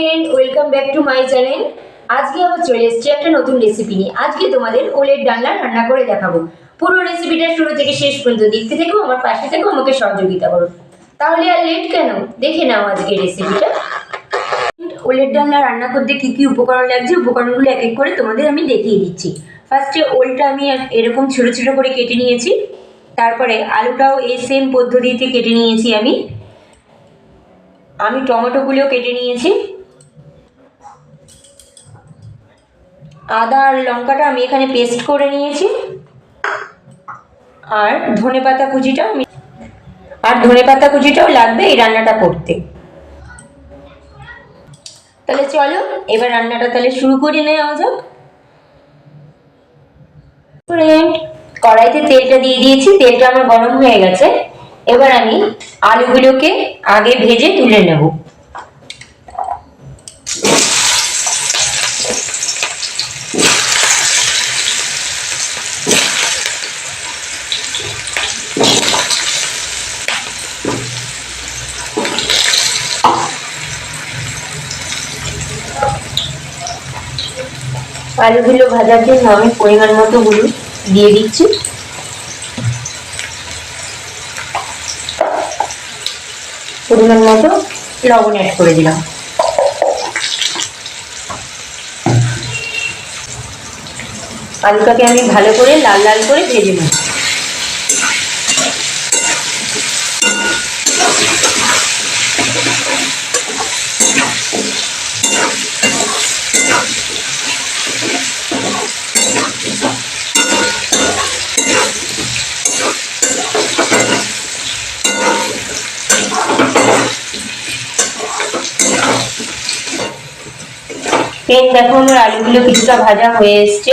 Friend welcome back to my channel আজকে আবার চলে এসেছি একটা নতুন রেসিপি নিয়ে। আজকে তোমাদের ওলের ডালনা রান্না করে দেখাবো। পুরো রেসিপিটা শুরু থেকে শেষ পর্যন্ত দেখতে থেকো, আমার পাশে থেকো, আমাকে সহযোগিতা করো। তাহলে আর লেট কেন? দেখে নাও আজকে রেসিপিটা ওলের ডালনা রান্না করতে কী কী উপকরণ লাগছে? উপকরণগুলো এক এক করে তোমাদের আমি দেখিয়ে দিচ্ছি। ফার্স্টে ওলটা আমি এরকম ছোটো ছোটো করে কেটে নিয়েছি। তারপরে আলুটাও এই সেম পদ্ধতিতে কেটে নিয়েছি আমি। আমি টমেটোগুলো কেটে নিয়েছি। আদা আর লঙ্কাটা আমি এখানে পেস্ট করে নিয়েছি। আর ধনে পাতা কুচিটা আমি আর ধনে পাতা কুচিটাও লাগবে এই রান্নাটা করতে। তাহলে চলো, এবার রান্নাটা তাহলে শুরু করে নেওয়া যাক কড়াইতে তেলটা দিয়ে দিয়েছি, তেলটা আমার গরম হয়ে গেছে। এবার আমি আলুগুলোকে আগে ভেজে তুলে নেব। আলুগুলো ভাজার জন্য আমি পরিমাণ মতো হলুদ দিয়ে দিচ্ছি। পরিমাণ মতো লবণ অ্যাড করে দিলাম। আলুটাকে আমি ভালো করে লাল লাল করে ভেজে নেব। পেন দেখো আমার আলুগুলো কিছুটা ভাজা হয়ে এসছে।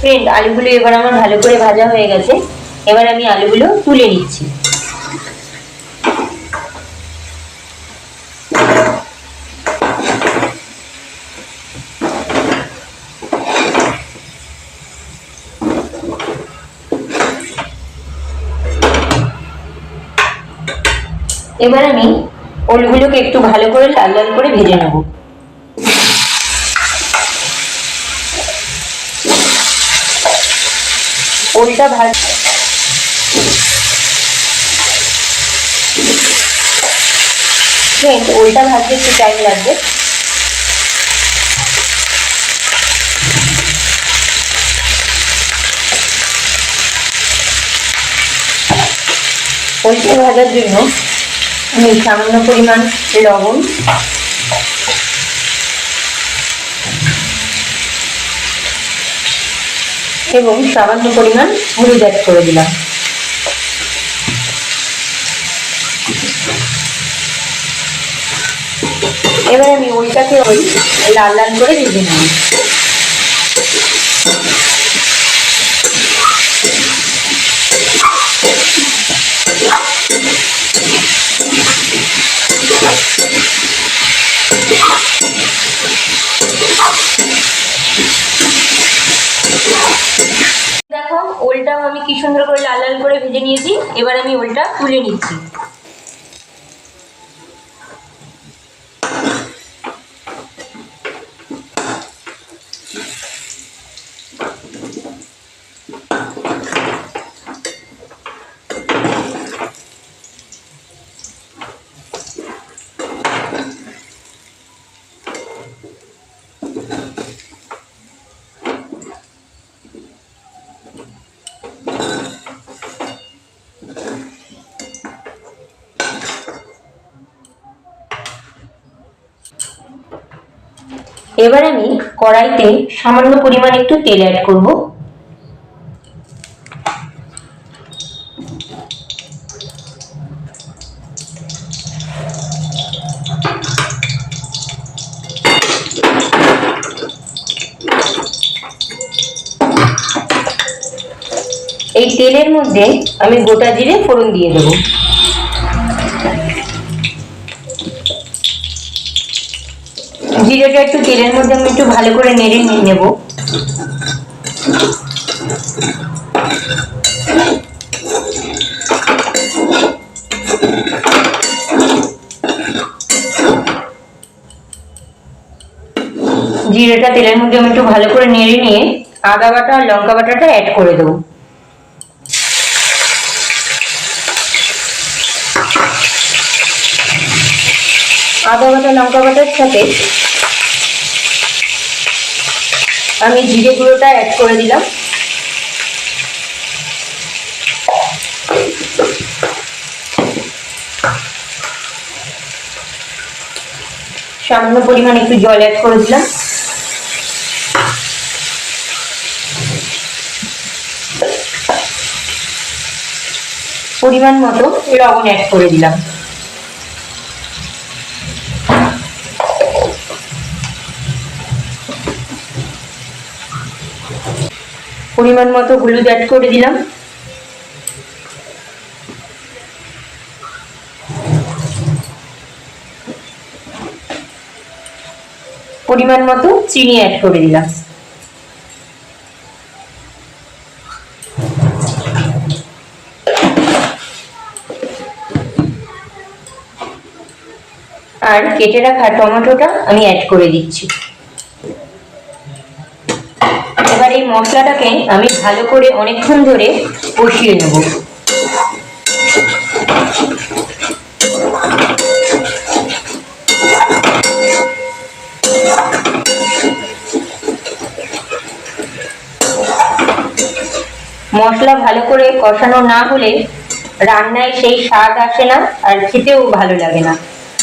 ফ্রেন্ড আলুগুলো এবার আমার ভালো করে ভাজা হয়ে গেছে। এবার আমি আলুগুলো তুলে নিচ্ছি। এবার আমি ওলগুলোকে একটু ভালো করে লাল লাল করে ভেজে নেব। ওলটা ভাজ ওলটা ভাজতে একটু টাইম লাগবে। ওলটা ভাজার জন্য সামান্য পরিমাণ লবণ এবং সামান্য পরিমাণ হলুদ অ্যাড করে দিলাম। এবার আমি ওইটাকে ওই লাল লাল করে ভেজে নেব ওলটা তুলে নিচ্ছি এবার আমি কড়াইতে সামান্য পরিমাণ একটু তেল অ্যাড করব। এই তেলের মধ্যে আমি গোটা জিরে ফোড়ন দিয়ে দেবো। একটু তেলের মধ্যে আমি একটু ভালো করে নেড়ে নিয়ে নেব। জিরেটা তেলের মধ্যে আমি একটু ভালো করে নেড়ে নিয়ে আদা বাটা আর লঙ্কা বাটাটা অ্যাড করে দেবো। আদা বাটা, লঙ্কা বাটার সাথে আমি জিরে গুঁড়োটা অ্যাড করে দিলাম। সামান্য পরিমাণ একটু জল অ্যাড করে দিলাম। পরিমাণ মতো লবণ অ্যাড করে দিলাম। পরিমাণ মতো হলুদ অ্যাড করে দিলাম। পরিমাণ মতো চিনি অ্যাড করে দিলাম। আর কেটে রাখা টমেটোটা আমি অ্যাড করে দিচ্ছি এবার এই মশলাটাকে আমি ভালো করে অনেকক্ষণ ধরে কষিয়ে নেব। মশলা ভালো করে কষানো না হলে রান্নায় সেই স্বাদ আসে না আর খেতেও ভালো লাগে না।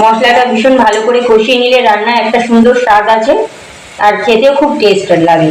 মশলাটা ভীষণ ভালো করে কষিয়ে নিলে রান্নায় একটা সুন্দর স্বাদ আছে আর খেতেও খুব টেস্ট লাগে।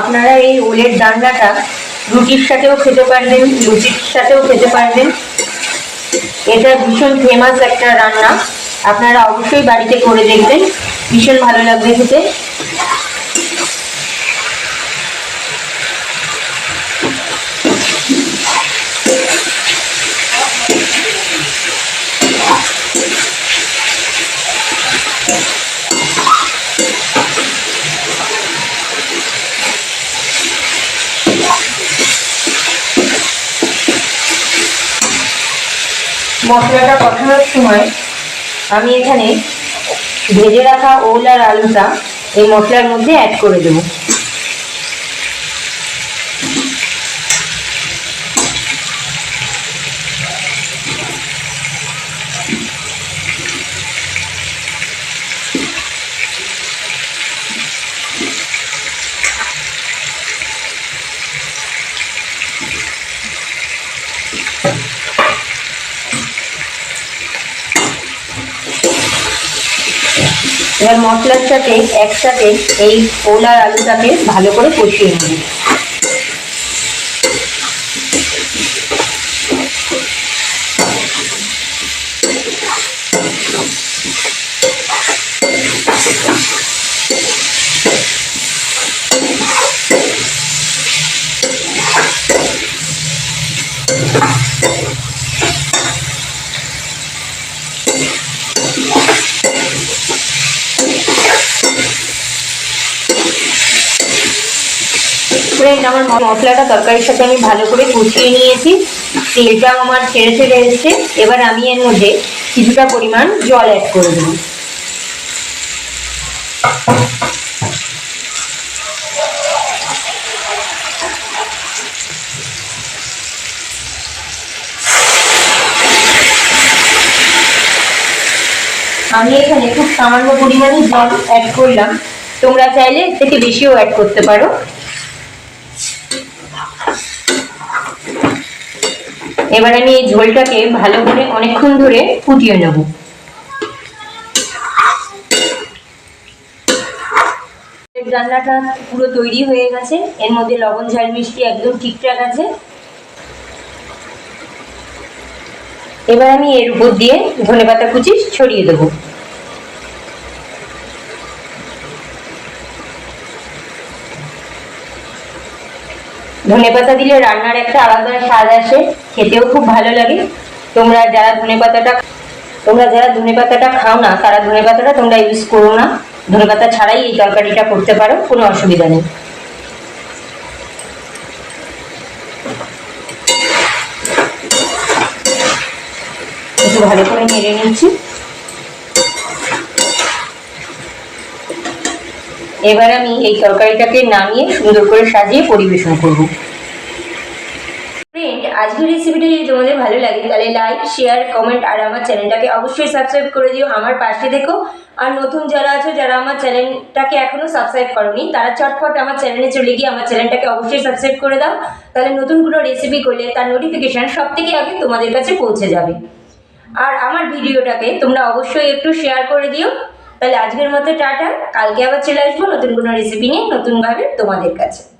আপনারা এই ওলের ডান্ডাটা রুটির সাথেও খেতে পারবেন, লুচির সাথেও খেতে পারবেন। এটা ভীষণ ফেমাস একটা রান্না। আপনারা অবশ্যই বাড়িতে করে দেখবেন। ভীষণ ভালো লাগবে খেতে। মশলাটা কষানোর সময় আমি এখানে ভেজে রাখা ওল আর আলুটা এই মশলার মধ্যে অ্যাড করে দেবো। এবার মশলার সাথে একসাথে এই ওল আর আলুটাকে ভালো করে কষিয়ে নেব। দেখলেন আমার মশলাটা, তরকারির সাথে আমি ভালো করে কুচিয়ে নিয়েছি। তেলটাও আমার ছেড়ে ছেড়ে এসছে। এবার আমি এর মধ্যে কিছুটা পরিমাণ জল অ্যাড করে দেব। আমি এখানে খুব সামান্য পরিমাণে জল অ্যাড করলাম। তোমরা চাইলে থেকে বেশিও অ্যাড করতে পারো। এবার আমি এই ঝোলটাকে ভালো করে অনেকক্ষণ ধরে ফুটিয়ে নেব। রান্নাটা পুরো তৈরি হয়ে গেছে। এর মধ্যে লবণ ঝাল মিষ্টি একদম ঠিকঠাক আছে। এবার আমি এর উপর দিয়ে ধনে পাতা কুচি ছড়িয়ে দেবো। ধনেপাতা দিলে রান্নার একটা আলাদা স্বাদ আসে, খেতেও খুব ভালো লাগে। তোমরা যারা ধনেপাতাটা, তোমরা যারা ধনেপাতাটা খাও না, তারা ধনেপাতাটা তোমরা ইউজ করো না। ধনেপাতা ছাড়াই এই তরকারিটা করতে পারো, কোনো অসুবিধা নেই। একটু ভালো করে নেড়ে নিচ্ছি। এবার আমি এই তরকারিটাকে নামিয়ে সুন্দর করে সাজিয়ে পরিবেশন করব। ফ্রেন্ড আজকের রেসিপিটা যদি তোমাদের ভালো লাগে, তাহলে লাইক শেয়ার কমেন্ট আর আমার চ্যানেলটাকে অবশ্যই সাবস্ক্রাইব করে দিও আমার পাশে দেখো আর নতুন যারা আছো, যারা আমার চ্যানেলটাকে এখনও সাবস্ক্রাইব করোনি, তারা চটপট আমার চ্যানেলে চলে গিয়ে আমার চ্যানেলটাকে অবশ্যই সাবস্ক্রাইব করে দাও। তাহলে নতুন কোনো রেসিপি করলে তার নোটিফিকেশান সব থেকে আগে তোমাদের কাছে পৌঁছে যাবে। আর আমার ভিডিওটাকে তোমরা অবশ্যই একটু শেয়ার করে দিও। তাহলে আজকের মতো টাটা, কালকে আবার চলে আসব নতুন কোনো রেসিপি নিয়ে, নতুনভাবে তোমাদের কাছে।